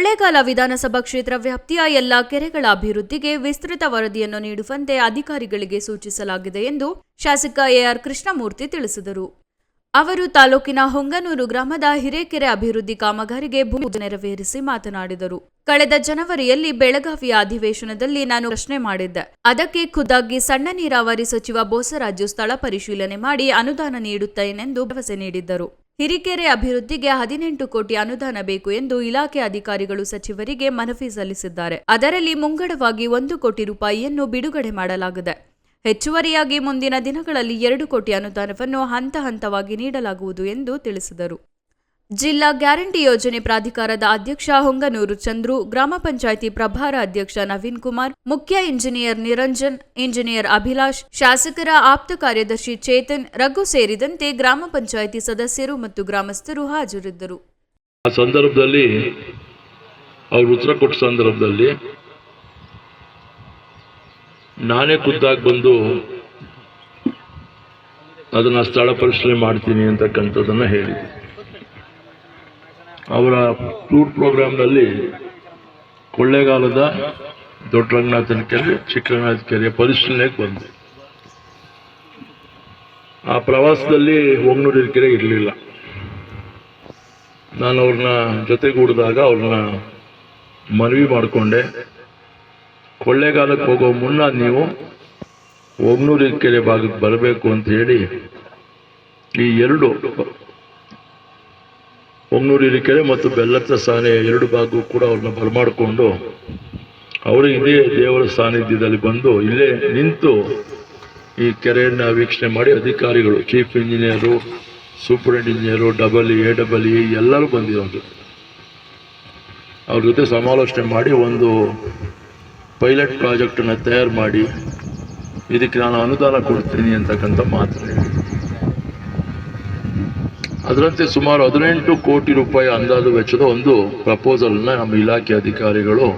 ಕೊಳ್ಳೇಗಾಲ ವಿಧಾನಸಭಾ ಕ್ಷೇತ್ರ ವ್ಯಾಪ್ತಿಯ ಎಲ್ಲ ಕೆರೆಗಳ ಅಭಿವೃದ್ಧಿಗೆ ವಿಸ್ತೃತ ವರದಿಯನ್ನು ನೀಡುವಂತೆ ಅಧಿಕಾರಿಗಳಿಗೆ ಸೂಚಿಸಲಾಗಿದೆ ಎಂದು ಶಾಸಕ ಎಆರ್ ಕೃಷ್ಣಮೂರ್ತಿ ತಿಳಿಸಿದರು. ಅವರು ತಾಲೂಕಿನ ಹೊಂಗನೂರು ಗ್ರಾಮದ ಹಿರೇಕೆರೆ ಅಭಿವೃದ್ಧಿ ಕಾಮಗಾರಿಗೆ ಭೂಮಿ ನೆರವೇರಿಸಿ ಮಾತನಾಡಿದರು. ಕಳೆದ ಜನವರಿಯಲ್ಲಿ ಬೆಳಗಾವಿಯ ಅಧಿವೇಶನದಲ್ಲಿ ನಾನು ಪ್ರಶ್ನೆ ಮಾಡಿದ್ದೆ. ಅದಕ್ಕೆ ಖುದ್ದಾಗಿ ಸಣ್ಣ ನೀರಾವರಿ ಸಚಿವ ಬೋಸರಾಜು ಸ್ಥಳ ಪರಿಶೀಲನೆ ಮಾಡಿ ಅನುದಾನ ನೀಡುತ್ತೇನೆಂದು ಭರವಸೆ ನೀಡಿದ್ದರು. ಹಿರಿಕೆರೆ ಅಭಿವೃದ್ಧಿಗೆ ಹದಿನೆಂಟು ಕೋಟಿ ಅನುದಾನ ಬೇಕು ಎಂದು ಇಲಾಖೆ ಅಧಿಕಾರಿಗಳು ಸಚಿವರಿಗೆ ಮನವಿ ಸಲ್ಲಿಸಿದ್ದಾರೆ. ಅದರಲ್ಲಿ ಮುಂಗಡವಾಗಿ ಒಂದು ಕೋಟಿ ರೂಪಾಯಿಯನ್ನು ಬಿಡುಗಡೆ ಮಾಡಲಾಗಿದೆ. ಹೆಚ್ಚುವರಿಯಾಗಿ ಮುಂದಿನ ದಿನಗಳಲ್ಲಿ ಎರಡು ಕೋಟಿ ಅನುದಾನವನ್ನು ಹಂತ ಹಂತವಾಗಿ ನೀಡಲಾಗುವುದು ಎಂದು ತಿಳಿಸಿದರು. ಜಿಲ್ಲಾ ಗ್ಯಾರಂಟಿ ಯೋಜನೆ ಪ್ರಾಧಿಕಾರದ ಅಧ್ಯಕ್ಷ ಹೊಂಗನೂರು ಚಂದ್ರು, ಗ್ರಾಮ ಪಂಚಾಯಿತಿ ಪ್ರಭಾರ ಅಧ್ಯಕ್ಷ ನವೀನ್ ಕುಮಾರ್, ಮುಖ್ಯ ಇಂಜಿನಿಯರ್ ನಿರಂಜನ್, ಇಂಜಿನಿಯರ್ ಅಭಿಲಾಷ್, ಶಾಸಕರ ಆಪ್ತ ಕಾರ್ಯದರ್ಶಿ ಚೇತನ್, ರಘು ಸೇರಿದಂತೆ ಗ್ರಾಮ ಪಂಚಾಯಿತಿ ಸದಸ್ಯರು ಮತ್ತು ಗ್ರಾಮಸ್ಥರು ಹಾಜರಿದ್ದರು. ಆ ಸಂದರ್ಭದಲ್ಲಿ, ಅವರು ಉತ್ತರ ಸಂದರ್ಭದಲ್ಲಿ, ನಾನೇ ಖುದ್ದಾಗಿ ಬಂದು ಅದನ್ನು ಸ್ಥಳ ಪರಿಶೀಲನೆ ಮಾಡ್ತೀನಿ ಅಂತಕ್ಕಂಥದ್ದನ್ನು ಹೇಳಿದೆ ಅವರ ಟೂರ್ ಪ್ರೋಗ್ರಾಮ್ನಲ್ಲಿ ಕೊಳ್ಳೇಗಾಲದ ದೊಡ್ಡ ರಂಗನಾಥನ ಕೆರೆ ಚಿಕ್ಕ ರಂಗನಾಥ ಕೆರೆ ಪರಿಶೀಲನೆಗೆ ಬಂದೆ. ಆ ಪ್ರವಾಸದಲ್ಲಿ ಹೊಂಗನೂರು ಕೆರೆ ಇರಲಿಲ್ಲ. ನಾನು ಅವ್ರನ್ನ ಜೊತೆಗೂಡಿದಾಗ ಅವ್ರನ್ನ ಮನವಿ ಮಾಡಿಕೊಂಡೆ. ಕೊಳ್ಳೇಗಾಲಕ್ಕೆ ಹೋಗೋ ಮುನ್ನ ನೀವು ಒಗ್ನೂರಿನ ಕೆರೆ ಭಾಗಕ್ಕೆ ಬರಬೇಕು ಅಂತ ಹೇಳಿ ಈ ಎರಡು ಒಗ್ನೂರು ಕೆರೆ ಮತ್ತು ಬೆಲ್ಲತ್ತ ಸಾನೆ ಎರಡು ಭಾಗವು ಕೂಡ ಅವ್ರನ್ನ ಬರಮಾಡಿಕೊಂಡು ಅವರು ಇದೇ ದೇವರ ಸಾನ್ನಿಧ್ಯದಲ್ಲಿ ಬಂದು ಇಲ್ಲೇ ನಿಂತು ಈ ಕೆರೆಯನ್ನು ವೀಕ್ಷಣೆ ಮಾಡಿ ಅಧಿಕಾರಿಗಳು chief engineer superintendent engineer double A double E ಎಲ್ಲರೂ ಬಂದಿರೋದು ಅವ್ರ ಜೊತೆ ಸಮಾಲೋಚನೆ ಮಾಡಿ ಒಂದು ಪೈಲಟ್ ಪ್ರಾಜೆಕ್ಟನ್ನು ತಯಾರು ಮಾಡಿ, ಇದಕ್ಕೆ ನಾನು ಅನುದಾನ ಕೊಡ್ತೀನಿ ಅಂತಕ್ಕಂಥ ಮಾತು. ಅದರಂತೆ ಸುಮಾರು ಹದಿನೆಂಟು ಕೋಟಿ ರೂಪಾಯಿ ಅಂದಾಜು ವೆಚ್ಚದ ಒಂದು ಪ್ರಪೋಸಲ್ನ ನಮ್ಮ ಇಲಾಖೆ ಅಧಿಕಾರಿಗಳು